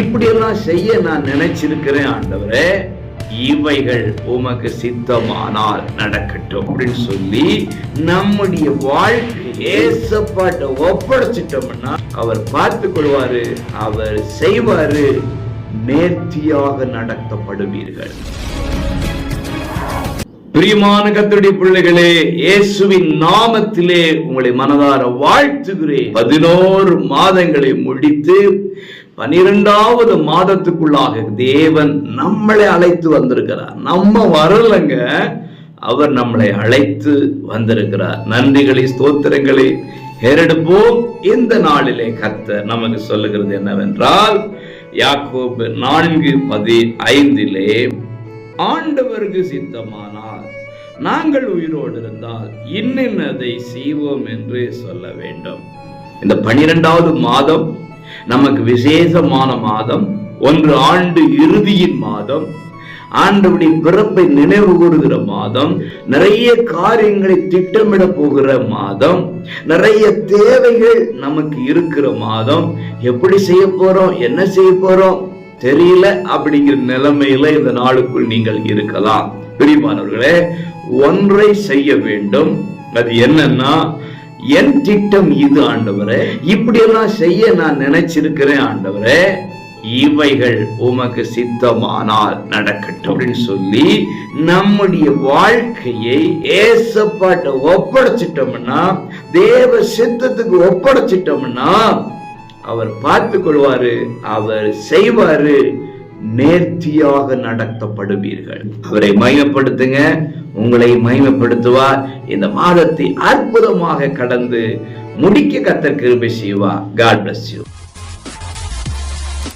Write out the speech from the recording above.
இப்படியெல்லாம் செய்ய நான் நினைச்சிருக்கிறேன் ஆண்டவரே. இவைகள் உமக்கு சித்தமானால் நடக்கட்டும் அப்படின்னு சொல்லி நம்முடைய வாழ்க்கை ஏசப்பாட்ட ஒப்படைச்சிட்டோம்னா அவர் பார்த்து கொள்வாரு அவர் செய்வாரு. நேர்த்தியாக நடத்தப்படுவீர்கள். பிரியமான கத்தருடைய பிள்ளைகளே இயேசுவின் நாமத்திலே உங்களை மனதார வாழ்த்துகிறேன். பதினோரு மாதங்களை முடித்து பனிரெண்டாவது மாதத்துக்குள்ளாக தேவன் நம்மளை அழைத்து வந்திருக்கிறார். நம்ம வரலங்க அவர் நம்மளை அழைத்து வந்திருக்கிறார். நன்றிகளை ஸ்தோத்திரங்களை. ஏறெடுப்போம். இந்த நாளிலே கத்த நமக்கு சொல்லுகிறது என்னவென்றால் யாக்கோபு நான்கு பதி ஐந்திலே ஆண்டவருக்கு சித்தமானால் நாங்கள் உயிரோடு இருந்தால் இன்னின்னதை செய்வோம் என்று சொல்ல வேண்டும். இந்த பனிரெண்டாவது மாதம் நமக்கு விசேஷமான மாதம் ஒன்று ஆண்டு இறுதியின் மாதம் ஆண்டவுடைய பிறப்பை நினைவு கூறுகிற மாதம் நிறைய காரியங்களை திட்டமிட போகிற மாதம் நிறைய தேவைகள் நமக்கு இருக்கிற மாதம். எப்படி செய்ய போறோம்? என்ன செய்ய போறோம்? தெரியல அப்படிங்கிற நிலைமையில இந்த நாளுக்குள் நீங்கள் இருக்கலாம். பிரிமானவர்களே ஒன்றை செய்ய வேண்டும். அது என்னன்னா என் திட்டம் இது ஆண்டவரே. இப்படியெல்லாம் செய்ய நான் நினைச்சிருக்கிறேன் ஆண்டவரே. இவைகள் உமக்கு சித்தமானால் நடக்கட்டும் அப்படின்னு சொல்லி நம்முடைய வாழ்க்கையை ஏசப்பாட்ட ஒப்படைச்சிட்டோம்னா தேவ சித்தத்துக்கு ஒப்படைச்சிட்டோம்னா அவர் பார்த்து கொள்வாரு அவர் செய்வாரு நேர்த்தியாக நடத்தப்படுவீர்கள். அவரை மயப்படுத்துங்க. உங்களை மகிமைப்படுத்துவார். இந்த மாதத்தை அற்புதமாக கடந்து முடிக்க கத்தர் கிருபை செய்வார். God bless you